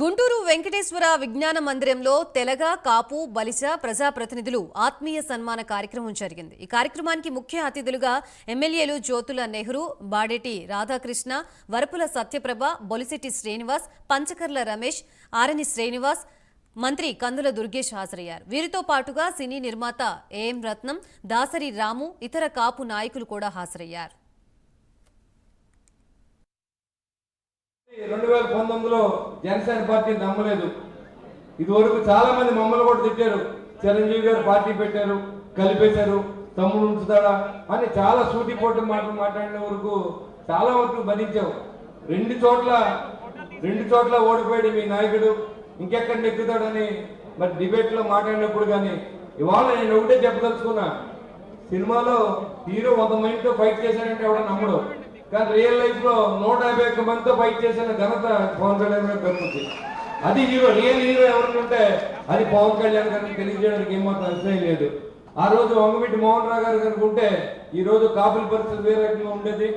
గుంటూరు వెంకటేశ్వర విజ్ఞాన మందిరంలో తెలగ కాపు బలిజ ప్రజాప్రతినిధులు ఆత్మీయ సన్మాన కార్యక్రమం జరిగింది. ఈ కార్యక్రమానికి ముఖ్య అతిథులుగా ఎమ్మెల్యేలు జ్యోతుల నెహ్రూ బాడేటి రాధాకృష్ణ వరపుల సత్యప్రభ బొలిశెట్టి శ్రీనివాస్ పంచకర్ల రమేష్ ఆరణి శ్రీనివాస్ మంత్రి కందుల దుర్గేష్ హాజరయ్యారు. వీరితో పాటుగా సినీ నిర్మాత ఏఎం రత్నం దాసరి రాము ఇతర కాపు నాయకులు కూడా హాజరయ్యారు. రెండు వేల పంతొమ్మిదిలో జనసేన పార్టీ నమ్మలేదు. ఇదివరకు చాలా మంది మమ్మల్ని కూడా తిట్టారు. చిరంజీవి గారు పార్టీ పెట్టారు కలిపేశారు తమ్ముడు ఉంచుతాడా అని చాలా సూటిపోటు మాటలు మాట్లాడిన వరకు చాలా వరకు భరించావు రెండు చోట్ల రెండు చోట్ల ఓడిపోయాడు మీ నాయకుడు. ఇంకెక్కడ నెక్కుతాడని మరి డిబేట్లో మాట్లాడినప్పుడు కానీ ఇవాళ నేను ఒకటే చెప్పదలుచుకున్నా సినిమాలో హీరో వంద మైండ్తో ఫైట్ చేశాడంటే ఎవడో నమ్మడు. కానీ రియల్ లైఫ్లో నూట యాభై ఒక్క మందితో ఫైట్ చేసిన ఘనత పవన్ కళ్యాణ్ గారికి దక్కుతుంది అది హీరో రియల్ హీరో ఎవరుంటే అది పవన్ కళ్యాణ్ గారికి తెలియజేయడానికి ఏమాత్రం అర్థం లేదు. ఆ రోజు వంగమిటి మోహన్ రావు గారు కనుక ఉంటే ఈ రోజు కాపుల పరిస్థితి వేరే రకంగా ఉండేది.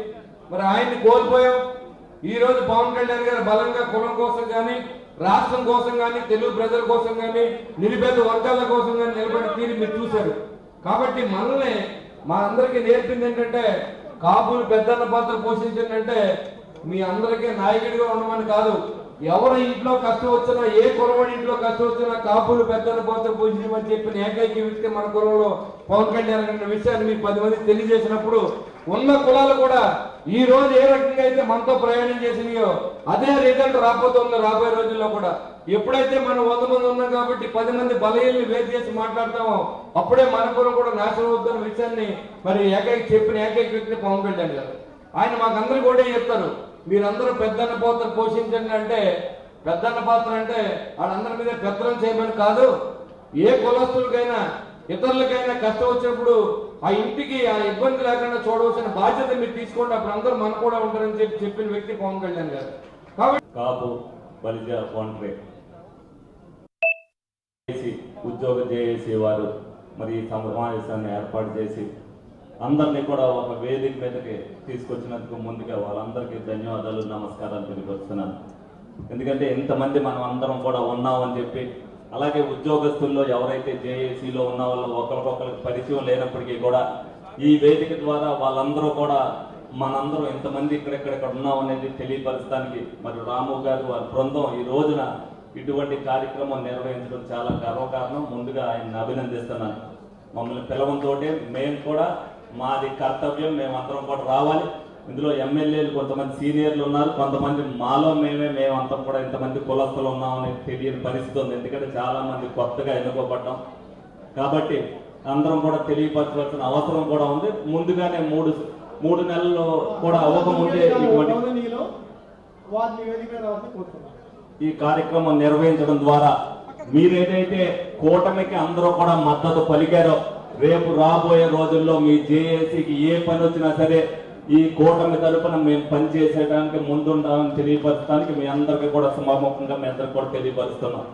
మరి ఆయన్ని కోల్పోయాం. ఈ రోజు పవన్ కళ్యాణ్ గారు బలంగా కులం కోసం కానీ రాష్ట్రం కోసం కానీ తెలుగు ప్రజల కోసం కానీ నిరుపేద వర్గాల కోసం కానీ నిలబడి తీరు మీరు చూశారు. కాబట్టి మనల్ని మా అందరికీ నేర్పింది ఏంటంటే కాపులు పెద్దన్న పాత్ర పోషించిందంటే మీ అందరికీ నాయకుడిగా ఉండమని కాదు. ఎవరి ఇంట్లో కష్టం వచ్చినా ఏ కులవాడి ఇంట్లో కష్టం వచ్చినా కాపులు పెద్దన్న పాత్ర పోషించమని చెప్పిన ఏకైక వ్యక్తి మన కులంలో పవన్ కళ్యాణ్ అనే విషయాన్ని మీకు పది మంది తెలియజేసినప్పుడు ఉన్న కులాలు కూడా ఈ రోజు ఏ రకంగా అయితే మనతో ప్రయాణం చేసినాయో అదే రిజల్ట్ రాబోతుంది రాబోయే రోజుల్లో కూడా. ఎప్పుడైతే మనం వంద మంది ఉన్నాం కాబట్టి పది మంది బలహీనలు వేరు చేసి మాట్లాడతామో అప్పుడే మన కులం కూడా నాశనం అవుతున్న విషయాన్ని మరి ఏకైక చెప్పిన ఏకైక వ్యక్తిని పవన్ కళ్యాణ్ గారు. ఆయన మాకందరూ కూడా చెప్తారు మీరందరూ పెద్దన్న పాత్ర పోషించండి అంటే పెద్దన్న పాత్ర అంటే వాళ్ళందరి మీద పెద్దలను చేయమని కాదు ఏ కులస్తులకైనా ఇతరులకైనా కష్టం వచ్చినప్పుడు ఆ ఇంటికి ఆ ఇబ్బంది లేకుండా చూడవలసిన బాధ్యత మీరు తీసుకోండి అప్పుడు అందరూ మన కూడా ఉంటారని చెప్పి చెప్పిన వ్యక్తి పవన్ కళ్యాణ్ గారు. కాబట్టి కాపు బలిజ ఒంటరి ఉద్యోగ జేఏసీ వారు మరి ఈ సమావేశాన్ని ఏర్పాటు చేసి అందరినీ కూడా ఒక వేదిక మీదకి తీసుకొచ్చినందుకు ముందుగా వాళ్ళందరికీ ధన్యవాదాలు నమస్కారాలు తెలియకొస్తున్నాను ఎందుకంటే ఇంతమంది మనం అందరం కూడా ఉన్నామని చెప్పి అలాగే ఉద్యోగస్తుల్లో ఎవరైతే జేఏసీలో ఉన్న వాళ్ళు ఒకరికొకరికి పరిచయం లేనప్పటికీ కూడా ఈ వేదిక ద్వారా వాళ్ళందరూ కూడా మనందరం ఎంతమంది ఇక్కడెక్కడెక్కడ ఉన్నాం అనేది తెలియపరచడానికి మరి రాము గారు వారి బృందం ఈ రోజున ఇటువంటి కార్యక్రమం నిర్వహించడం చాలా గర్వకారణం. ముందుగా ఆయన్ని అభినందిస్తున్నాను. మమ్మల్ని పిలవంతో మేము కూడా మాది కర్తవ్యం మేమందరం కూడా రావాలి. ఇందులో ఎమ్మెల్యేలు కొంతమంది సీనియర్లు ఉన్నారు కొంతమంది మాలో మేమే మేమంతా కూడా ఇంతమంది కులస్తులు ఉన్నామని తెలియని పరిస్థితి ఉంది. ఎందుకంటే చాలామంది కొత్తగా ఎన్నుకోబడ్డాం. కాబట్టి అందరం కూడా తెలియపరచవలసిన అవసరం కూడా ఉంది. ముందుగానే మూడు మూడు నెలల్లో కూడా అవ్వకముందే ఇటువంటి ఈ కార్యక్రమం నిర్వహించడం ద్వారా మీరేదైతే కూటమికి అందరూ కూడా మద్దతు పలికారో రేపు రాబోయే రోజుల్లో మీ జేఏసీకి ఏ పని వచ్చినా సరే ఈ కూటమి తరపున మేము పనిచేసేయడానికి ముందుండాలని తెలియపరచడానికి మీ అందరికీ కూడా సమాముఖంగా మీ అందరికి కూడా తెలియపరుస్తున్నాం.